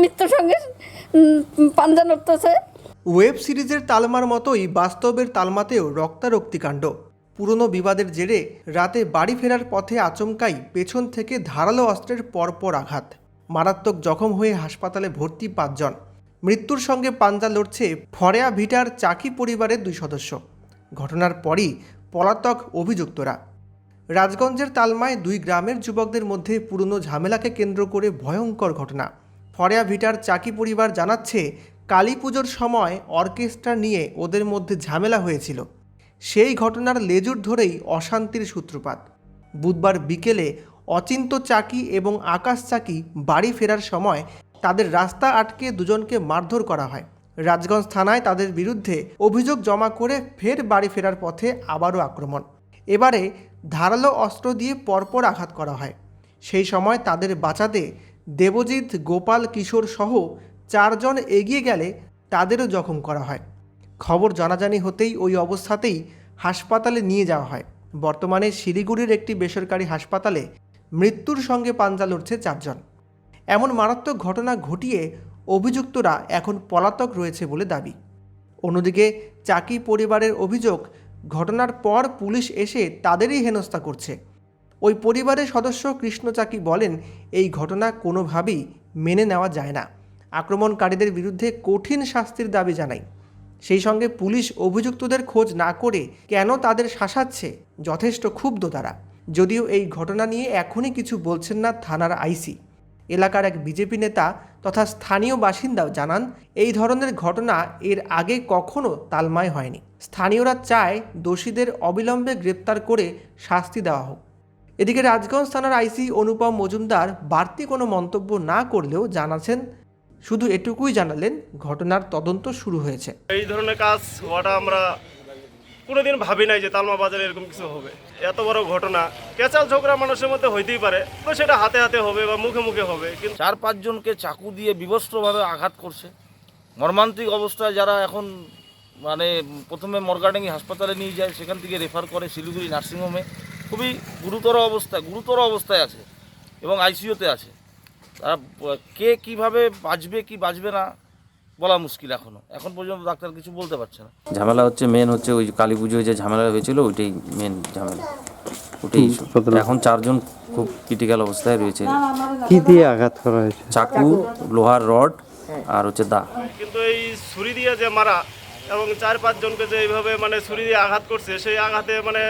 মৃত্যুর সঙ্গে পাঞ্জা নড়তেছে ওয়েব সিরিজের তালমার মতোই বাস্তবের তালমাতেও রক্তারক্তি কাণ্ড। পুরনো বিবাদের জেরে রাতে বাড়ি ফেরার পথে আচমকাই পেছন থেকে ধারালো অস্ত্রের পরপর আঘাত। মারাত্মক জখম হয়ে হাসপাতালে ভর্তি পাঁচজন। মৃত্যুর সঙ্গে পাঞ্জা লড়ছে ফরেয়া ভিটার চাকি পরিবারের দুই সদস্য। ঘটনার পরই পলাতক অভিযুক্তরা। রাজগঞ্জের তালমায় দুই গ্রামের যুবকদের মধ্যে পুরনো ঝামেলাকে কেন্দ্র করে ভয়ঙ্কর ঘটনা। ফরেয়া ভিটার চাকি পরিবার জানাচ্ছে, কালী পুজোর সময় অর্কেস্ট্রা নিয়ে ওদের মধ্যে ঝামেলা হয়েছিল। সেই ঘটনার লেজুর ধরেই অশান্তির সূত্রপাত। বুধবার বিকেলে অচিন্ত চাকি এবং আকাশ চাকি বাড়ি ফেরার সময় তাদের রাস্তা আটকে দুজনকে মারধর করা হয়। রাজগঞ্জ থানায় তাদের বিরুদ্ধে অভিযোগ জমা করে ফের বাড়ি ফেরার পথে আবারও আক্রমণ। এবারে ধারালো অস্ত্র দিয়ে পরপর আঘাত করা হয়। সেই সময় তাদের বাঁচাতে দেবজিৎ, গোপাল, কিশোর সহ চারজন এগিয়ে গেলে তাদেরও জখম করা হয়। খবর জানাজানি হতেই ওই অবস্থাতেই হাসপাতালে নিয়ে যাওয়া হয়। বর্তমানে শিলিগুড়ির একটি বেসরকারি হাসপাতালে মৃত্যুর সঙ্গে পাঞ্জা লড়ছে চারজন। এমন মারাত্মক ঘটনা ঘটিয়ে অভিযুক্তরা এখন পলাতক রয়েছে বলে দাবি। অন্যদিকে চাকি পরিবারের অভিযোগ, ঘটনার পর পুলিশ এসে তাদেরই হেনস্থা করছে। ওই পরিবারের সদস্য কৃষ্ণ চাকি বলেন, এই ঘটনা কোনোভাবেই মেনে নেওয়া যায় না। আক্রমণকারীদের বিরুদ্ধে কঠিন শাস্তির দাবি জানাই। সেই সঙ্গে পুলিশ অভিযুক্তদের খোঁজ না করে কেন তাদের শাসাচ্ছে, যথেষ্ট ক্ষুব্ধ তারা। যদিও এই ঘটনা নিয়ে এখনই কিছু বলছেন না থানার আইসি। এলাকার এক বিজেপি নেতা তথা স্থানীয় বাসিন্দাও জানান, এই ধরনের ঘটনা এর আগে কখনো তালমায় হয়নি। স্থানীয়রা চায় দোষীদের অবিলম্বে গ্রেপ্তার করে শাস্তি দেওয়া হোক। এদিকে রাজগঞ্জ থানার আইসি অনুপম মজুমদার বাড়তি কোনো মন্তব্য না করলেও জানাছেন শুধু এটুকুই জানালেন ঘটনার তদন্ত শুরু হয়েছে। এই ধরনের কাজ হওয়াটা আমরা কোনোদিন ভাবি নাই যে তালমা বাজারে এরকম কিছু হবে। এত বড় ঘটনা কেঁচাল ঝগড়া মানুষের মধ্যে হইতেই পারে তো সেটা হাতে হাতে হবে বা মুখে মুখে হবে কিন্তু চার পাঁচজনকে চাকু দিয়ে বিবস্ত্রভাবে আঘাত করছে। মর্মান্তিক অবস্থায় যারা এখন মানে প্রথমে মর্গাডাঙ্গি হাসপাতালে নিয়ে যায় সেখান থেকে রেফার করে শিলিগুড়ি নার্সিংহোমে। খুবই গুরুতর অবস্থায় গুরুতর অবস্থায় আছে এবং আইসিইউতে আছে। তারা কে কীভাবে বাঁচবে কি বাঁচবে না বলা মুশকিল এখনও এখন পর্যন্ত ডাক্তার কিছু বলতে পারছে না। ঝামেলা হচ্ছে মেন হচ্ছে ওই কালী পুজোয় যে ঝামেলা হয়েছিল ওইটাই মেন ঝামেলা। ওটাই। এখন চারজন খুব ক্রিটিক্যাল অবস্থায় রয়েছে। কি দিয়ে আঘাত করা হয়েছে? চাকু লোহার রড আর হচ্ছে দা। কিন্তু এই ছুরি দিয়ে যে মারা এবং চার পাঁচজনকে যে এইভাবে মানে ছুরি দিয়ে আঘাত করছে সেই আঘাতে মানে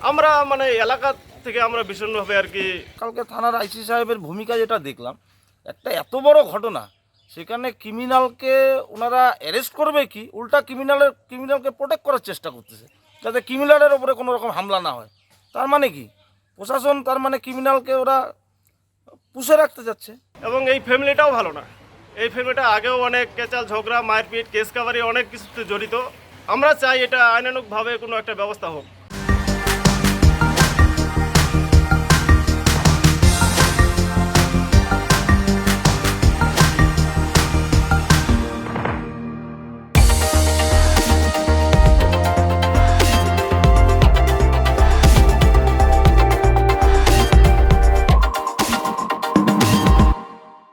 আমরা মানে এলাকা থেকে আমরা ভীষণভাবে আর কি কালকে থানার আইসি সাহেবের ভূমিকা যেটা দেখলাম একটা এত বড় ঘটনা সেখানে ক্রিমিনালকে ওনারা অ্যারেস্ট করবে কি? উল্টা ক্রিমিনালের ক্রিমিনালকে প্রোটেক্ট করার চেষ্টা করতেছে যাতে ক্রিমিনালের ওপরে কোনো রকম হামলা না হয়। তার মানে কি? প্রশাসন তার মানে ক্রিমিনালকে ওরা পুষে রাখতে যাচ্ছে। এবং এই ফ্যামিলিটাও ভালো না। এই ফ্যামিলিটা আগেও অনেক কেচাল ঝগড়া মারপিট কেস কাভারি অনেক কিছুতে জড়িত। আমরা চাই এটা আইনানুগভাবে কোনো একটা ব্যবস্থা হোক।